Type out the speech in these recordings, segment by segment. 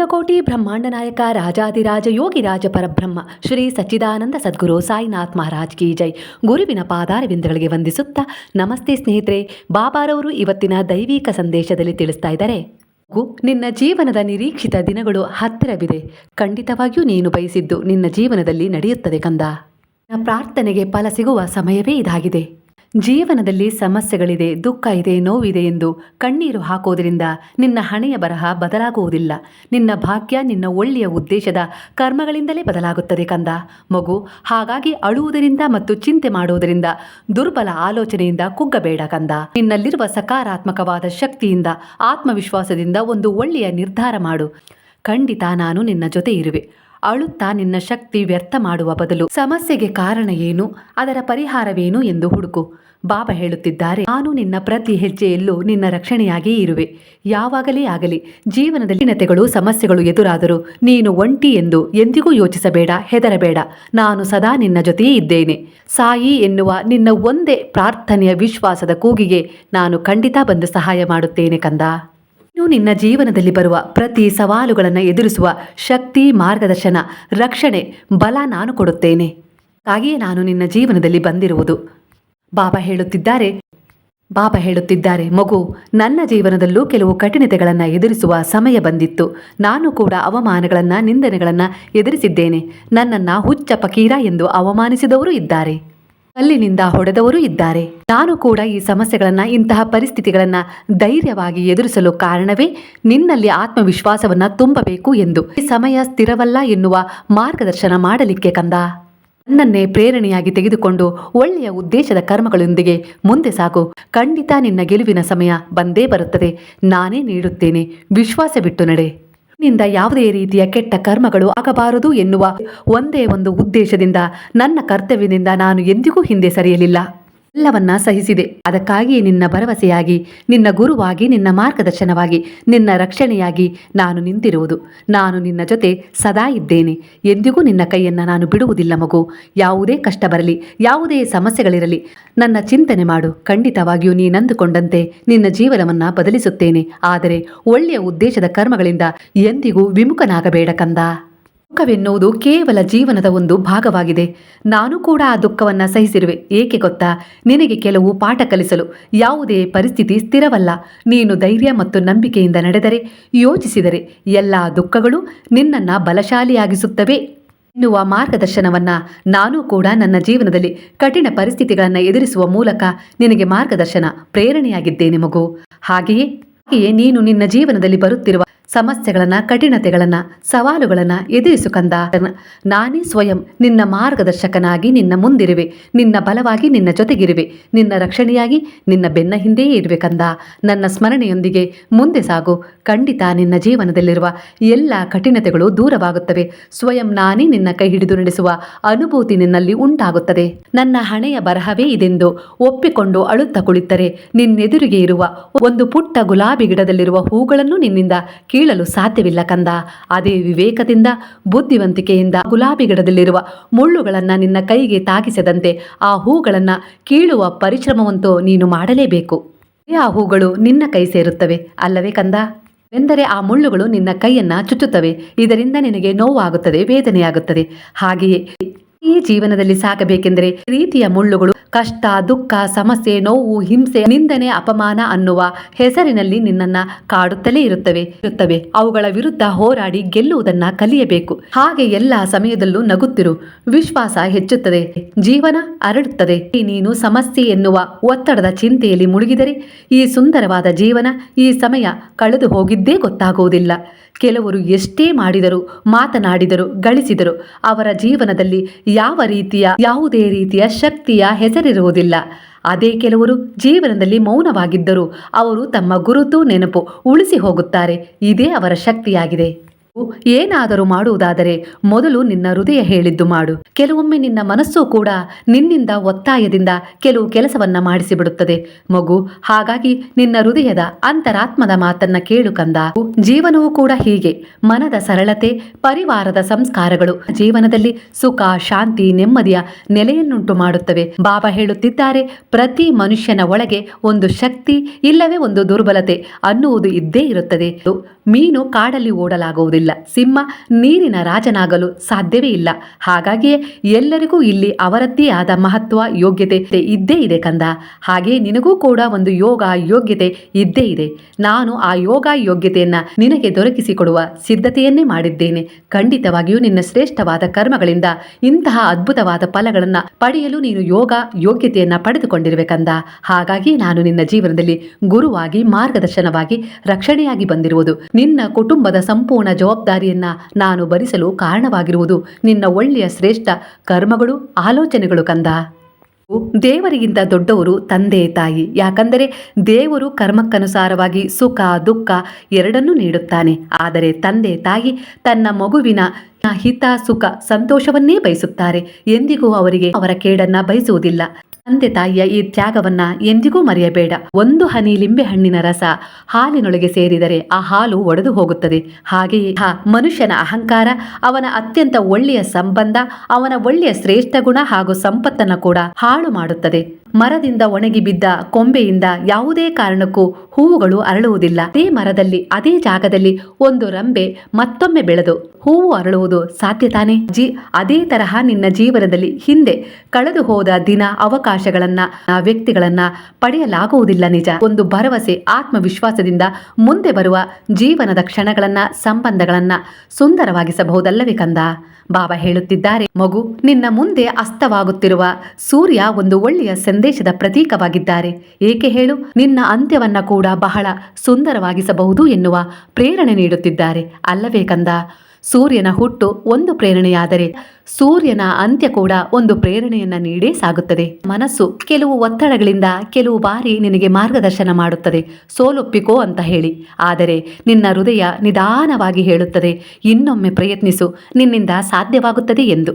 ಅನಂತಕೋಟಿ ಬ್ರಹ್ಮಾಂಡ ನಾಯಕ ರಾಜಾದಿರಾಜ ಯೋಗಿ ರಾಜ ಪರಬ್ರಹ್ಮ, ಶ್ರೀ ಸಚ್ಚಿದಾನಂದ ಸದ್ಗುರು ಸಾಯಿನಾಥ್ ಮಹಾರಾಜ್ ಕಿ ಜೈ. ಗುರುವಿನ ಪಾದಾರವಿಂದಗಳಿಗೆ ವಂದಿಸುತ್ತಾ ನಮಸ್ತೆ ಸ್ನೇಹಿತರೆ, ಬಾಬಾರವರು ಇವತ್ತಿನ ದೈವಿಕ ಸಂದೇಶದಲ್ಲಿ ತಿಳಿಸ್ತಾ ಇದ್ದಾರೆ. ನಿನ್ನ ಜೀವನದ ನಿರೀಕ್ಷಿತ ದಿನಗಳು ಹತ್ತಿರವಿದೆ. ಖಂಡಿತವಾಗಿಯೂ ನೀನು ಬಯಸಿದ್ದು ನಿನ್ನ ಜೀವನದಲ್ಲಿ ನಡೆಯುತ್ತದೆ ಕಂದ. ಪ್ರಾರ್ಥನೆಗೆ ಫಲ ಸಿಗುವ ಸಮಯವೇ ಇದಾಗಿದೆ. ಜೀವನದಲ್ಲಿ ಸಮಸ್ಯೆಗಳಿದೆ, ದುಃಖ ಇದೆ, ನೋವಿದೆ ಎಂದು ಕಣ್ಣೀರು ಹಾಕೋದರಿಂದ ನಿನ್ನ ಹಣೆಯ ಬರಹ ಬದಲಾಗುವುದಿಲ್ಲ. ನಿನ್ನ ಭಾಗ್ಯ ನಿನ್ನ ಒಳ್ಳೆಯ ಉದ್ದೇಶದ ಕರ್ಮಗಳಿಂದಲೇ ಬದಲಾಗುತ್ತದೆ ಕಂದ. ಮಗು, ಹಾಗಾಗಿ ಅಳುವುದರಿಂದ ಮತ್ತು ಚಿಂತೆ ಮಾಡುವುದರಿಂದ ದುರ್ಬಲ ಆಲೋಚನೆಯಿಂದ ಕುಗ್ಗಬೇಡ ಕಂದ. ನಿನ್ನಲ್ಲಿರುವ ಸಕಾರಾತ್ಮಕವಾದ ಶಕ್ತಿಯಿಂದ, ಆತ್ಮವಿಶ್ವಾಸದಿಂದ ಒಂದು ಒಳ್ಳೆಯ ನಿರ್ಧಾರ ಮಾಡು. ಖಂಡಿತ ನಾನು ನಿನ್ನ ಜೊತೆ ಇರುವೆ. ಅಳುತ್ತಾ ನಿನ್ನ ಶಕ್ತಿ ವ್ಯರ್ಥ ಮಾಡುವ ಬದಲು. ಸಮಸ್ಯೆಗೆ ಕಾರಣ ಏನು? ಅದರ ಪರಿಹಾರವೇನು ಎಂದು ಹುಡುಕು. ಬಾಬಾ ಹೇಳುತ್ತಿದ್ದಾರೆ, ನಾನು ನಿನ್ನ ಪ್ರತಿ ಹೆಜ್ಜೆಯಲ್ಲೂ ನಿನ್ನ ರಕ್ಷಣೆಯಾಗಿ ಇರುವೆ. ಯಾವಾಗಲೇ ಆಗಲಿ, ಜೀವನದಲ್ಲಿ ನತೆಗಳು ಸಮಸ್ಯೆಗಳು ಎದುರಾದರೂ ನೀನು ಒಂಟಿ ಎಂದು ಎಂದಿಗೂ ಯೋಚಿಸಬೇಡ, ಹೆದರಬೇಡ. ನಾನು ಸದಾ ನಿನ್ನ ಜೊತೆಯೇ ಇದ್ದೇನೆ. ಸಾಯಿ ಎನ್ನುವ ನಿನ್ನ ಒಂದೇ ಪ್ರಾರ್ಥನೆಯ ವಿಶ್ವಾಸದ ಕೂಗಿಗೆ ನಾನು ಖಂಡಿತ ಬಂದು ಸಹಾಯ ಮಾಡುತ್ತೇನೆ ಕಂದ. ಇನ್ನು ನಿನ್ನ ಜೀವನದಲ್ಲಿ ಬರುವ ಪ್ರತಿ ಸವಾಲುಗಳನ್ನು ಎದುರಿಸುವ ಶಕ್ತಿ, ಮಾರ್ಗದರ್ಶನ, ರಕ್ಷಣೆ, ಬಲ ನಾನು ಕೊಡುತ್ತೇನೆ. ಹಾಗೆಯೇ ನಾನು ನಿನ್ನ ಜೀವನದಲ್ಲಿ ಬಂದಿರುವುದು. ಬಾಬಾ ಹೇಳುತ್ತಿದ್ದಾರೆ ಬಾಬಾ ಹೇಳುತ್ತಿದ್ದಾರೆ, ಮಗು, ನನ್ನ ಜೀವನದಲ್ಲೂ ಕೆಲವು ಕಠಿಣತೆಗಳನ್ನು ಎದುರಿಸುವ ಸಮಯ ಬಂದಿತ್ತು. ನಾನು ಕೂಡ ಅವಮಾನಗಳನ್ನು, ನಿಂದನೆಗಳನ್ನು ಎದುರಿಸಿದ್ದೇನೆ. ನನ್ನನ್ನು ಹುಚ್ಚ ಪಕೀರ ಎಂದು ಅವಮಾನಿಸಿದವರು ಇದ್ದಾರೆ. ಕಲ್ಲಿನಿಂದ ಹೊಡೆದವರು ಇದ್ದಾರೆ. ನಾನು ಕೂಡ ಈ ಸಮಸ್ಯೆಗಳನ್ನ, ಇಂತಹ ಪರಿಸ್ಥಿತಿಗಳನ್ನ ಧೈರ್ಯವಾಗಿ ಎದುರಿಸಲು ಕಾರಣವೇ ನಿನ್ನಲ್ಲಿ ಆತ್ಮವಿಶ್ವಾಸವನ್ನ ತುಂಬಬೇಕು ಎಂದು. ಈ ಸಮಯ ಸ್ಥಿರವಲ್ಲ ಎನ್ನುವ ಮಾರ್ಗದರ್ಶನ ಮಾಡಲಿಕ್ಕೆ ಕಂದ. ನನ್ನನ್ನೇ ಪ್ರೇರಣೆಯಾಗಿ ತೆಗೆದುಕೊಂಡು ಒಳ್ಳೆಯ ಉದ್ದೇಶದ ಕರ್ಮಗಳೊಂದಿಗೆ ಮುಂದೆ ಸಾಗು. ಖಂಡಿತ ನಿನ್ನ ಗೆಲುವಿನ ಸಮಯ ಬಂದೇ ಬರುತ್ತದೆ. ನಾನೇ ನೀಡುತ್ತೇನೆ. ವಿಶ್ವಾಸ ಬಿಟ್ಟು ನಡೆ. ನಿಂದ ಯಾವುದೇ ರೀತಿಯ ಕೆಟ್ಟ ಕರ್ಮಗಳು ಆಗಬಾರದು ಎನ್ನುವ ಒಂದೇ ಒಂದು ಉದ್ದೇಶದಿಂದ, ನನ್ನ ಕರ್ತವ್ಯದಿಂದ ನಾನು ಎಂದಿಗೂ ಹಿಂದೆ ಸರಿಯಲಿಲ್ಲ. ಎಲ್ಲವನ್ನ ಸಹಿಸಿದೆ. ಅದಕ್ಕಾಗಿ ನಿನ್ನ ಭರವಸೆಯಾಗಿ, ನಿನ್ನ ಗುರುವಾಗಿ, ನಿನ್ನ ಮಾರ್ಗದರ್ಶನವಾಗಿ, ನಿನ್ನ ರಕ್ಷಣೆಯಾಗಿ ನಾನು ನಿಂತಿರುವುದು. ನಾನು ನಿನ್ನ ಜೊತೆ ಸದಾ ಇದ್ದೇನೆ. ಎಂದಿಗೂ ನಿನ್ನ ಕೈಯನ್ನು ನಾನು ಬಿಡುವುದಿಲ್ಲ ಮಗು. ಯಾವುದೇ ಕಷ್ಟ ಬರಲಿ, ಯಾವುದೇ ಸಮಸ್ಯೆಗಳಿರಲಿ, ನನ್ನ ಚಿಂತನೆ ಮಾಡು. ಖಂಡಿತವಾಗಿಯೂ ನೀನಂದುಕೊಂಡಂತೆ ನಿನ್ನ ಜೀವನವನ್ನ ಬದಲಿಸುತ್ತೇನೆ. ಆದರೆ ಒಳ್ಳೆಯ ಉದ್ದೇಶದ ಕರ್ಮಗಳಿಂದ ಎಂದಿಗೂ ವಿಮುಖನಾಗಬೇಡ ಕಂದ. ದುಃಖವೆನ್ನುವುದು ಕೇವಲ ಜೀವನದ ಒಂದು ಭಾಗವಾಗಿದೆ. ನಾನು ಕೂಡ ಆ ದುಃಖವನ್ನು ಸಹಿಸಿರುವೆ. ಏಕೆ ಗೊತ್ತಾ? ನಿನಗೆ ಕೆಲವು ಪಾಠ ಕಲಿಸಲು. ಯಾವುದೇ ಪರಿಸ್ಥಿತಿ ಸ್ಥಿರವಲ್ಲ. ನೀನು ಧೈರ್ಯ ಮತ್ತು ನಂಬಿಕೆಯಿಂದ ನಡೆದರೆ, ಯೋಚಿಸಿದರೆ ಎಲ್ಲ ದುಃಖಗಳು ನಿನ್ನನ್ನು ಬಲಶಾಲಿಯಾಗಿಸುತ್ತವೆ ಎನ್ನುವ ಮಾರ್ಗದರ್ಶನವನ್ನ ನಾನು ಕೂಡ ನನ್ನ ಜೀವನದಲ್ಲಿ ಕಠಿಣ ಪರಿಸ್ಥಿತಿಗಳನ್ನು ಎದುರಿಸುವ ಮೂಲಕ ನಿನಗೆ ಮಾರ್ಗದರ್ಶನ, ಪ್ರೇರಣೆಯಾಗಿದ್ದೇನೆ ಮಗು. ಹಾಗೆಯೇ ಹಾಗೆಯೇ ನೀನು ನಿನ್ನ ಜೀವನದಲ್ಲಿ ಬರುತ್ತಿರುವ ಸಮಸ್ಯೆಗಳನ್ನ, ಕಠಿಣತೆಗಳನ್ನ, ಸವಾಲುಗಳನ್ನ ಎದುರಿಸು ಕಂದ. ನಾನೇ ಸ್ವಯಂ ನಿನ್ನ ಮಾರ್ಗದರ್ಶಕನಾಗಿ ನಿನ್ನ ಮುಂದಿರುವೆ, ನಿನ್ನ ಬಲವಾಗಿ ನಿನ್ನ ಜೊತೆಗಿರುವೆ, ನಿನ್ನ ರಕ್ಷಣೆಯಾಗಿ ನಿನ್ನ ಬೆನ್ನ ಹಿಂದೆಯೇ ಇರುವೆ ಕಂದ. ನನ್ನ ಸ್ಮರಣೆಯೊಂದಿಗೆ ಮುಂದೆ ಸಾಗು. ಖಂಡಿತ ನಿನ್ನ ಜೀವನದಲ್ಲಿರುವ ಎಲ್ಲ ಕಠಿಣತೆಗಳು ದೂರವಾಗುತ್ತವೆ. ಸ್ವಯಂ ನಾನೇ ನಿನ್ನ ಕೈ ಹಿಡಿದು ನಡೆಸುವ ಅನುಭೂತಿ ನಿನ್ನಲ್ಲಿ ಉಂಟಾಗುತ್ತದೆ. ನನ್ನ ಹಣೆಯ ಬರಹವೇ ಇದೆಂದು ಒಪ್ಪಿಕೊಂಡು ಅಳುತ್ತಾ ಕುಳಿತರೆ. ನಿನ್ನೆದುರಿಗೆ ಇರುವ ಒಂದು ಪುಟ್ಟ ಗುಲಾಬಿ ಗಿಡದಲ್ಲಿರುವ ಹೂಗಳನ್ನು ನಿನ್ನಿಂದ ಕೀಳಲು ಸಾಧ್ಯವಿಲ್ಲ ಕಂದ. ಅದೇ ವಿವೇಕದಿಂದ, ಬುದ್ಧಿವಂತಿಕೆಯಿಂದ ಗುಲಾಬಿ ಗಿಡದಲ್ಲಿರುವ ಮುಳ್ಳುಗಳನ್ನು ನಿನ್ನ ಕೈಗೆ ತಾಗಿಸದಂತೆ ಆ ಹೂಗಳನ್ನು ಕೀಳುವ ಪರಿಶ್ರಮವಂತೂ ನೀನು ಮಾಡಲೇಬೇಕು. ಆ ಹೂಗಳು ನಿನ್ನ ಕೈ ಸೇರುತ್ತವೆ, ಅಲ್ಲವೇ ಕಂದ? ಎಂದರೆ ಆ ಮುಳ್ಳುಗಳು ನಿನ್ನ ಕೈಯನ್ನ ಚುಚ್ಚುತ್ತವೆ, ಇದರಿಂದ ನಿನಗೆ ನೋವಾಗುತ್ತದೆ, ವೇದನೆಯಾಗುತ್ತದೆ. ಹಾಗೆಯೇ ಈ ಜೀವನದಲ್ಲಿ ಸಾಗಬೇಕೆಂದರೆ ರೀತಿಯ ಮುಳ್ಳುಗಳು, ಕಷ್ಟ, ದುಃಖ, ಸಮಸ್ಯೆ, ನೋವು, ಹಿಂಸೆ, ನಿಂದನೆ, ಅಪಮಾನ ಅನ್ನುವ ಹೆಸರಿನಲ್ಲಿ ನಿನ್ನನ್ನ ಕಾಡುತ್ತಲೇ ಇರುತ್ತವೆ. ಇರುತ್ತವೆ. ಅವುಗಳ ವಿರುದ್ಧ ಹೋರಾಡಿ ಗೆಲ್ಲುವುದನ್ನ ಕಲಿಯಬೇಕು. ಹಾಗೆ ಎಲ್ಲ ಸಮಯದಲ್ಲೂ ನಗುತ್ತಿರು. ವಿಶ್ವಾಸ ಹೆಚ್ಚುತ್ತದೆ. ಜೀವನ ಅರಳುತ್ತದೆ. ನೀನು ಸಮಸ್ಯೆ ಎನ್ನುವ ಒತ್ತಡದ ಚಿಂತೆಯಲ್ಲಿ ಮುಳುಗಿದರೆ ಈ ಸುಂದರವಾದ ಜೀವನ ಈ ಸಮಯ ಕಳೆದು ಹೋಗಿದ್ದೇ ಗೊತ್ತಾಗುವುದಿಲ್ಲ. ಕೆಲವರು ಎಷ್ಟೇ ಮಾಡಿದರು, ಮಾತನಾಡಿದರು, ಗಳಿಸಿದರು ಅವರ ಜೀವನದಲ್ಲಿ ಯಾವ ರೀತಿಯ, ಯಾವುದೇ ರೀತಿಯ ಶಕ್ತಿಯ ಹೆಸರಿರುವುದಿಲ್ಲ. ಅದೇ ಕೆಲವರು ಜೀವನದಲ್ಲಿ ಮೌನವಾಗಿದ್ದರೂ ಅವರು ತಮ್ಮ ಗುರುತು ನೆನಪು ಉಳಿಸಿ ಹೋಗುತ್ತಾರೆ. ಇದೇ ಅವರ ಶಕ್ತಿಯಾಗಿದೆ. ಏನಾದರೂ ಮಾಡುವುದಾದರೆ ಮೊದಲು ನಿನ್ನ ಹೃದಯ ಹೇಳಿದ್ದು ಮಾಡು. ಕೆಲವೊಮ್ಮೆ ನಿನ್ನ ಮನಸ್ಸು ಕೂಡ ನಿನ್ನಿಂದ ಒತ್ತಾಯದಿಂದ ಕೆಲವು ಕೆಲಸವನ್ನ ಮಾಡಿಸಿಬಿಡುತ್ತದೆ. ಮಗು, ಹಾಗಾಗಿ ನಿನ್ನ ಹೃದಯದ ಅಂತರಾತ್ಮದ ಮಾತನ್ನ ಕೇಳು ಕಂದ. ಜೀವನವೂ ಕೂಡ ಹೀಗೆ. ಮನದ ಸರಳತೆ, ಪರಿವಾರದ ಸಂಸ್ಕಾರಗಳು ಜೀವನದಲ್ಲಿ ಸುಖ, ಶಾಂತಿ, ನೆಮ್ಮದಿಯ ನೆಲೆಯನ್ನುಂಟು ಮಾಡುತ್ತವೆ. ಬಾಬಾ ಹೇಳುತ್ತಿದ್ದಾರೆ, ಪ್ರತಿ ಮನುಷ್ಯನ ಒಳಗೆ ಒಂದು ಶಕ್ತಿ, ಇಲ್ಲವೇ ಒಂದು ದುರ್ಬಲತೆ ಅನ್ನುವುದು ಇದ್ದೇ ಇರುತ್ತದೆ. ಮೀನು ಕಾಡಲ್ಲಿ ಓಡಲಾಗುವುದಿಲ್ಲ. ಇಲ್ಲ. ಸಿಂಹ ನೀರಿನ ರಾಜನಾಗಲು ಸಾಧ್ಯವೇ ಇಲ್ಲ. ಹಾಗಾಗಿಯೇ ಎಲ್ಲರಿಗೂ ಇಲ್ಲಿ ಅವರದ್ದೇ ಆದ ಮಹತ್ವ, ಯೋಗ್ಯತೆ ಇದ್ದೇ ಇದೆ ಕಂದ. ಹಾಗೆ ನಿನಗೂ ಕೂಡ ಒಂದು ಯೋಗ, ಯೋಗ್ಯತೆ ಇದ್ದೇ ಇದೆ. ನಾನು ಆ ಯೋಗ, ಯೋಗ್ಯತೆಯನ್ನ ನಿನಗೆ ದೊರಕಿಸಿಕೊಡುವ ಸಿದ್ಧತೆಯನ್ನೇ ಮಾಡಿದ್ದೇನೆ. ಖಂಡಿತವಾಗಿಯೂ ನಿನ್ನ ಶ್ರೇಷ್ಠವಾದ ಕರ್ಮಗಳಿಂದ ಇಂತಹ ಅದ್ಭುತವಾದ ಫಲಗಳನ್ನ ಪಡೆಯಲು ನೀನು ಯೋಗ, ಯೋಗ್ಯತೆಯನ್ನ ಪಡೆದುಕೊಂಡಿರುವೆ ಕಂದ. ಹಾಗಾಗಿ ನಾನು ನಿನ್ನ ಜೀವನದಲ್ಲಿ ಗುರುವಾಗಿ, ಮಾರ್ಗದರ್ಶನವಾಗಿ, ರಕ್ಷಣೆಯಾಗಿ ಬಂದಿರುವುದು. ನಿನ್ನ ಕುಟುಂಬದ ಸಂಪೂರ್ಣ ಜವಾಬ್ದಾರಿಯನ್ನ ನಾನು ಭರಿಸಲು ಕಾರಣವಾಗಿರುವುದು ನಿನ್ನ ಒಳ್ಳೆಯ ಶ್ರೇಷ್ಠ ಕರ್ಮಗಳು, ಆಲೋಚನೆಗಳು ಕಂದ. ದೇವರಿಗಿಂತ ದೊಡ್ಡವರು ತಂದೆ, ತಾಯಿ. ಯಾಕಂದರೆ ದೇವರು ಕರ್ಮಕ್ಕನುಸಾರವಾಗಿ ಸುಖ, ದುಃಖ ಎರಡನ್ನೂ ನೀಡುತ್ತಾನೆ. ಆದರೆ ತಂದೆ, ತಾಯಿ ತನ್ನ ಮಗುವಿನ ಹಿತ, ಸುಖ, ಸಂತೋಷವನ್ನೇ ಬಯಸುತ್ತಾರೆ. ಎಂದಿಗೂ ಅವರಿಗೆ ಅವರ ಕೇಡನ್ನ ಬಯಸುವುದಿಲ್ಲ. ತಂದೆ ತಾಯಿಯ ಈ ತ್ಯಾಗವನ್ನ ಎಂದಿಗೂ ಮರೆಯಬೇಡ. ಒಂದು ಹನಿ ಲಿಂಬೆ ಹಣ್ಣಿನ ರಸ ಹಾಲಿನೊಳಗೆ ಸೇರಿದರೆ ಆ ಹಾಲು ಒಡೆದು ಹೋಗುತ್ತದೆ. ಹಾಗೆಯೇ ಮನುಷ್ಯನ ಅಹಂಕಾರ, ಅವನ ಅತ್ಯಂತ ಒಳ್ಳೆಯ ಸಂಬಂಧ, ಅವನ ಒಳ್ಳೆಯ ಶ್ರೇಷ್ಠ ಗುಣ ಹಾಗೂ ಸಂಪತ್ತನ್ನು ಕೂಡ ಹಾಳು ಮಾಡುತ್ತದೆ. ಮರದಿಂದ ಒಣಗಿ ಬಿದ್ದ ಕೊಂಬೆಯಿಂದ ಯಾವುದೇ ಕಾರಣಕ್ಕೂ ಹೂವುಗಳು ಅರಳುವುದಿಲ್ಲ. ಅದೇ ಮರದಲ್ಲಿ, ಅದೇ ಜಾಗದಲ್ಲಿ ಒಂದು ರಂಬೆ ಮತ್ತೊಮ್ಮೆ ಬೆಳೆದು ಹೂವು ಅರಳುವುದು ಸಾಧ್ಯ ತಾನೇ? ಜಿ ಅದೇ ತರಹ ನಿನ್ನ ಜೀವನದಲ್ಲಿ ಹಿಂದೆ ಕಳೆದು ಹೋದ ದಿನ ಅವಕಾಶಗಳನ್ನ, ವ್ಯಕ್ತಿಗಳನ್ನ ಪಡೆಯಲಾಗುವುದಿಲ್ಲ ನಿಜ. ಒಂದು ಭರವಸೆ, ಆತ್ಮವಿಶ್ವಾಸದಿಂದ ಮುಂದೆ ಬರುವ ಜೀವನದ ಕ್ಷಣಗಳನ್ನ, ಸಂಬಂಧಗಳನ್ನ ಸುಂದರವಾಗಿಸಬಹುದಲ್ಲವೇ ಕಂದ? ಬಾಬಾ ಹೇಳುತ್ತಿದ್ದಾರೆ, ಮಗು, ನಿನ್ನ ಮುಂದೆ ಅಸ್ತವಾಗುತ್ತಿರುವ ಸೂರ್ಯ ಒಂದು ಒಳ್ಳೆಯ ಸಂದೇಶದ ಪ್ರತೀಕವಾಗಿದ್ದಾರೆ. ಏಕೆ ಹೇಳು? ನಿನ್ನ ಅಂತ್ಯವನ್ನ ಕೂಡ ಬಹಳ ಸುಂದರವಾಗಿಸಬಹುದು ಎನ್ನುವ ಪ್ರೇರಣೆ ನೀಡುತ್ತಿದ್ದಾರೆ. ಅಲ್ಲವೇ ಕಂದ? ಸೂರ್ಯನ ಹುಟ್ಟು ಒಂದು ಪ್ರೇರಣೆಯಾದರೆ ಸೂರ್ಯನ ಅಂತ್ಯ ಕೂಡ ಒಂದು ಪ್ರೇರಣೆಯನ್ನ ನೀಡೇ ಸಾಗುತ್ತದೆ. ಮನಸ್ಸು ಕೆಲವು ಒತ್ತಡಗಳಿಂದ ಕೆಲವು ಬಾರಿ ನಿನಗೆ ಮಾರ್ಗದರ್ಶನ ಮಾಡುತ್ತದೆ. ಸೋಲೊಪ್ಪಿಕೋ ಅಂತ ಹೇಳಿ. ಆದರೆ ನಿನ್ನ ಹೃದಯ ನಿಧಾನವಾಗಿ ಹೇಳುತ್ತದೆ. ಇನ್ನೊಮ್ಮೆ ಪ್ರಯತ್ನಿಸು. ನಿನ್ನಿಂದ ಸಾಧ್ಯವಾಗುತ್ತದೆ ಎಂದು.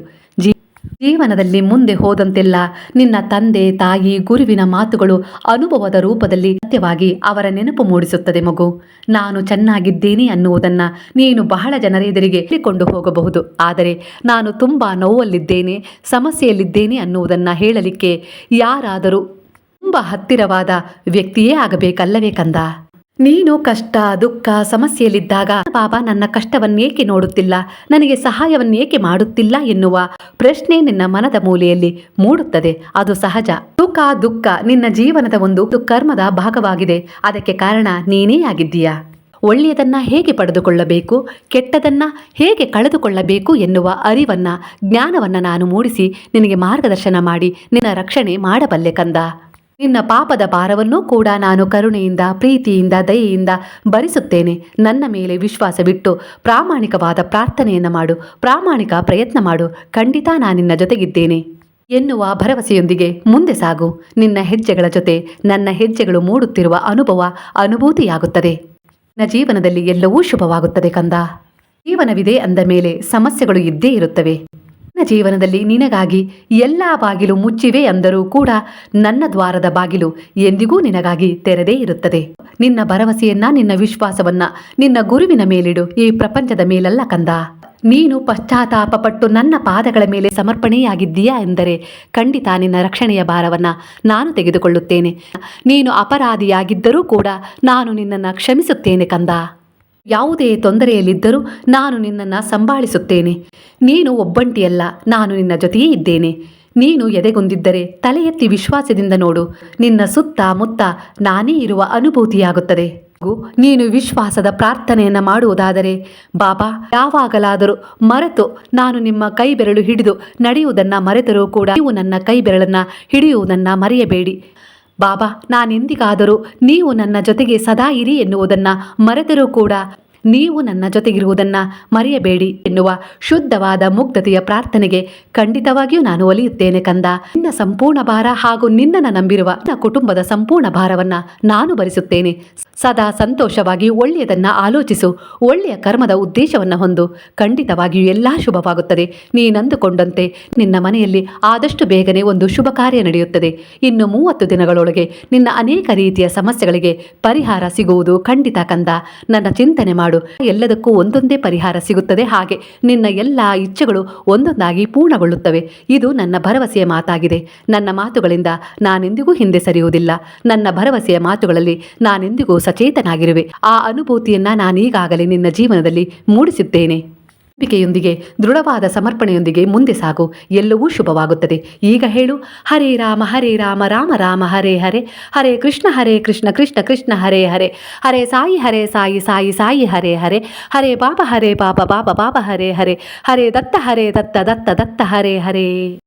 ಜೀವನದಲ್ಲಿ ಮುಂದೆ ಹೋದಂತೆಲ್ಲ ನಿನ್ನ ತಂದೆ, ತಾಯಿ, ಗುರುವಿನ ಮಾತುಗಳು ಅನುಭವದ ರೂಪದಲ್ಲಿ ಸತ್ಯವಾಗಿ ಅವರ ನೆನಪು ಮೂಡಿಸುತ್ತದೆ ಮಗು. ನಾನು ಚೆನ್ನಾಗಿದ್ದೇನೆ ಅನ್ನುವುದನ್ನ ನೀನು ಬಹಳ ಜನರ ಎದುರಿಗೆ ಹೇಳಿಕೊಂಡು ಹೋಗಬಹುದು. ಆದರೆ ನಾನು ತುಂಬಾ ನೋವಲ್ಲಿದ್ದೇನೆ, ಸಮಸ್ಯೆಯಲ್ಲಿದ್ದೇನೆ ಅನ್ನುವುದನ್ನ ಹೇಳಲಿಕ್ಕೆ ಯಾರಾದರೂ ತುಂಬ ಹತ್ತಿರವಾದ ವ್ಯಕ್ತಿಯೇ ಆಗಬೇಕಲ್ಲವೇ ಕಂದ? ನೀನು ಕಷ್ಟ, ದುಃಖ ಸಮಸ್ಯೆಯಲ್ಲಿದ್ದಾಗ ಬಾಬಾ ನನ್ನ ಕಷ್ಟವನ್ನೇಕೆ ನೋಡುತ್ತಿಲ್ಲ? ನನಗೆ ಸಹಾಯವನ್ನೇಕೆ ಮಾಡುತ್ತಿಲ್ಲ ಎನ್ನುವ ಪ್ರಶ್ನೆ ನಿನ್ನ ಮನದ ಮೂಲೆಯಲ್ಲಿ ಮೂಡುತ್ತದೆ. ಅದು ಸಹಜ. ಸುಖ, ದುಃಖ ನಿನ್ನ ಜೀವನದ ಒಂದು ಕರ್ಮದ ಭಾಗವಾಗಿದೆ. ಅದಕ್ಕೆ ಕಾರಣ ನೀನೇ ಆಗಿದ್ದೀಯಾ? ಒಳ್ಳೆಯದನ್ನ ಹೇಗೆ ಪಡೆದುಕೊಳ್ಳಬೇಕು? ಕೆಟ್ಟದನ್ನ ಹೇಗೆ ಕಳೆದುಕೊಳ್ಳಬೇಕು ಎನ್ನುವ ಅರಿವನ್ನ, ಜ್ಞಾನವನ್ನ ನಾನು ಮೂಡಿಸಿ ನಿನಗೆ ಮಾರ್ಗದರ್ಶನ ಮಾಡಿ ನಿನ್ನ ರಕ್ಷಣೆ ಮಾಡಬಲ್ಲೆ ಕಂದ. ನಿನ್ನ ಪಾಪದ ಭಾರವನ್ನೂ ಕೂಡ ನಾನು ಕರುಣೆಯಿಂದ, ಪ್ರೀತಿಯಿಂದ, ದಯೆಯಿಂದ ಭರಿಸುತ್ತೇನೆ. ನನ್ನ ಮೇಲೆ ವಿಶ್ವಾಸವಿಟ್ಟು ಪ್ರಾಮಾಣಿಕವಾದ ಪ್ರಾರ್ಥನೆಯನ್ನು ಮಾಡು. ಪ್ರಾಮಾಣಿಕ ಪ್ರಯತ್ನ ಮಾಡು. ಖಂಡಿತ ನಾನು ನಿನ್ನ ಜೊತೆಗಿದ್ದೇನೆ. ಎನ್ನುವ ಭರವಸೆಯೊಂದಿಗೆ ಮುಂದೆ ಸಾಗು. ನಿನ್ನ ಹೆಜ್ಜೆಗಳ ಜೊತೆ ನನ್ನ ಹೆಜ್ಜೆಗಳು ಮೂಡುತ್ತಿರುವ ಅನುಭವ ಅನುಭೂತಿಯಾಗುತ್ತದೆ. ನನ್ನ ಜೀವನದಲ್ಲಿ ಎಲ್ಲವೂ ಶುಭವಾಗುತ್ತದೆ ಕಂದ. ಜೀವನವಿದೆ ಅಂದ ಮೇಲೆ ಸಮಸ್ಯೆಗಳು ಇದ್ದೇ ಇರುತ್ತವೆ. ನಿನ್ನ ಜೀವನದಲ್ಲಿ ನಿನಗಾಗಿ ಎಲ್ಲ ಬಾಗಿಲು ಮುಚ್ಚಿವೆ ಅಂದರೂ ಕೂಡ ನನ್ನ ದ್ವಾರದ ಬಾಗಿಲು ಎಂದಿಗೂ ನಿನಗಾಗಿ ತೆರೆದೇ ಇರುತ್ತದೆ. ನಿನ್ನ ಭರವಸೆಯನ್ನ, ನಿನ್ನ ವಿಶ್ವಾಸವನ್ನ, ನಿನ್ನ ಗುರುವಿನ ಮೇಲಿಡು ಈ ಪ್ರಪಂಚದ ಮೇಲಲ್ಲ ಕಂದ. ನೀನು ಪಶ್ಚಾತ್ತಾಪ ಪಟ್ಟು ನನ್ನ ಪಾದಗಳ ಮೇಲೆ ಸಮರ್ಪಣೆಯಾಗಿದ್ದೀಯಾ ಎಂದರೆ ಖಂಡಿತ ನಿನ್ನ ರಕ್ಷಣೆಯ ಭಾರವನ್ನ ನಾನು ತೆಗೆದುಕೊಳ್ಳುತ್ತೇನೆ. ನೀನು ಅಪರಾಧಿಯಾಗಿದ್ದರೂ ಕೂಡ ನಾನು ನಿನ್ನನ್ನು ಕ್ಷಮಿಸುತ್ತೇನೆ ಕಂದ. ಯಾವುದೇ ತೊಂದರೆಯಲ್ಲಿದ್ದರೂ ನಾನು ನಿನ್ನನ್ನು ಸಂಭಾಳಿಸುತ್ತೇನೆ. ನೀನು ಒಬ್ಬಂಟಿಯಲ್ಲ, ನಾನು ನಿನ್ನ ಜೊತೆಯೇ ಇದ್ದೇನೆ. ನೀನು ಎದೆಗೊಂದಿದ್ದರೆ ತಲೆ ಎತ್ತಿ ವಿಶ್ವಾಸದಿಂದ ನೋಡು. ನಿನ್ನ ಸುತ್ತ ಮುತ್ತ ನಾನೇ ಇರುವ ಅನುಭೂತಿಯಾಗುತ್ತದೆ. ನೀನು ವಿಶ್ವಾಸದ ಪ್ರಾರ್ಥನೆಯನ್ನು ಮಾಡುವುದಾದರೆ, ಬಾಬಾ, ಯಾವಾಗಲಾದರೂ ಮರೆತು ನಾನು ನಿಮ್ಮ ಕೈ ಬೆರಳು ಹಿಡಿದು ನಡೆಯುವುದನ್ನು ಮರೆತರೂ ಕೂಡ ನೀವು ನನ್ನ ಕೈ ಬೆರಳನ್ನು ಹಿಡಿಯುವುದನ್ನು ಮರೆಯಬೇಡಿ. ಬಾಬಾ ನಾನೆಂದಿಗಾದರೂ ನೀವು ನನ್ನ ಜೊತೆಗೆ ಸದಾ ಇರಿ ಎನ್ನುವುದನ್ನು ಮರೆತರೂ ಕೂಡ ನೀವು ನನ್ನ ಜೊತೆಗಿರುವುದನ್ನು ಮರೆಯಬೇಡಿ ಎನ್ನುವ ಶುದ್ಧವಾದ ಮುಗ್ಧತೆಯ ಪ್ರಾರ್ಥನೆಗೆ ಖಂಡಿತವಾಗಿಯೂ ನಾನು ಒಲಿಯುತ್ತೇನೆ ಕಂದ. ನಿನ್ನ ಸಂಪೂರ್ಣ ಭಾರ ಹಾಗೂ ನಿನ್ನನ್ನು ನಂಬಿರುವ ನನ್ನ ಕುಟುಂಬದ ಸಂಪೂರ್ಣ ಭಾರವನ್ನು ನಾನು ಭರಿಸುತ್ತೇನೆ. ಸದಾ ಸಂತೋಷವಾಗಿ ಒಳ್ಳೆಯದನ್ನ ಆಲೋಚಿಸು. ಒಳ್ಳೆಯ ಕರ್ಮದ ಉದ್ದೇಶವನ್ನು ಹೊಂದು. ಖಂಡಿತವಾಗಿಯೂ ಎಲ್ಲ ಶುಭವಾಗುತ್ತದೆ. ನೀನಂದುಕೊಂಡಂತೆ ನಿನ್ನ ಮನೆಯಲ್ಲಿ ಆದಷ್ಟು ಬೇಗನೆ ಒಂದು ಶುಭ ಕಾರ್ಯ ನಡೆಯುತ್ತದೆ. ಇನ್ನು ಮೂವತ್ತು ದಿನಗಳೊಳಗೆ ನಿನ್ನ ಅನೇಕ ರೀತಿಯ ಸಮಸ್ಯೆಗಳಿಗೆ ಪರಿಹಾರ ಸಿಗುವುದು ಖಂಡಿತ ಕಂದ. ನನ್ನ ಚಿಂತನೆ ಮಾಡು. ಮಾಡು ಎಲ್ಲದಕ್ಕೂ ಒಂದೊಂದೇ ಪರಿಹಾರ ಸಿಗುತ್ತದೆ. ಹಾಗೆ ನಿನ್ನ ಎಲ್ಲ ಇಚ್ಛೆಗಳು ಒಂದೊಂದಾಗಿ ಪೂರ್ಣಗೊಳ್ಳುತ್ತವೆ. ಇದು ನನ್ನ ಭರವಸೆಯ ಮಾತಾಗಿದೆ. ನನ್ನ ಮಾತುಗಳಿಂದ ನಾನೆಂದಿಗೂ ಹಿಂದೆ ಸರಿಯುವುದಿಲ್ಲ. ನನ್ನ ಭರವಸೆಯ ಮಾತುಗಳಲ್ಲಿ ನಾನೆಂದಿಗೂ ಸಚೇತನಾಗಿರುವೆ. ಆ ಅನುಭೂತಿಯನ್ನ ನಾನೀಗಾಗಲೇ ನಿನ್ನ ಜೀವನದಲ್ಲಿ ಮೂಡಿಸಿದ್ದೇನೆ. ನಂಬಿಕೆಯೊಂದಿಗೆ, ದೃಢವಾದ ಸಮರ್ಪಣೆಯೊಂದಿಗೆ ಮುಂದೆ ಸಾಗು. ಎಲ್ಲವೂ ಶುಭವಾಗುತ್ತದೆ. ಈಗ ಹೇಳು, ಹರೇ ರಾಮ ಹರೇ ರಾಮ ರಾಮ ರಾಮ, ಹರೇ ಹರೇ ಹರೇ ಕೃಷ್ಣ ಹರೇ ಕೃಷ್ಣ ಕೃಷ್ಣ ಕೃಷ್ಣ, ಹರೇ ಹರೇ ಹರೇ ಸಾಯಿ ಹರೇ ಸಾಯಿ ಸಾಯಿ ಸಾಯಿ, ಹರೇ ಹರೇ ಹರೇ ಬಾಬಾ ಹರೇ ಬಾಬಾ ಬಾಬಾ ಬಾಬಾ, ಹರೇ ಹರೇ ಹರೇ ದತ್ತ ಹರೇ ದತ್ತ ದತ್ತ ದತ್ತ, ಹರೇ ಹರೇ.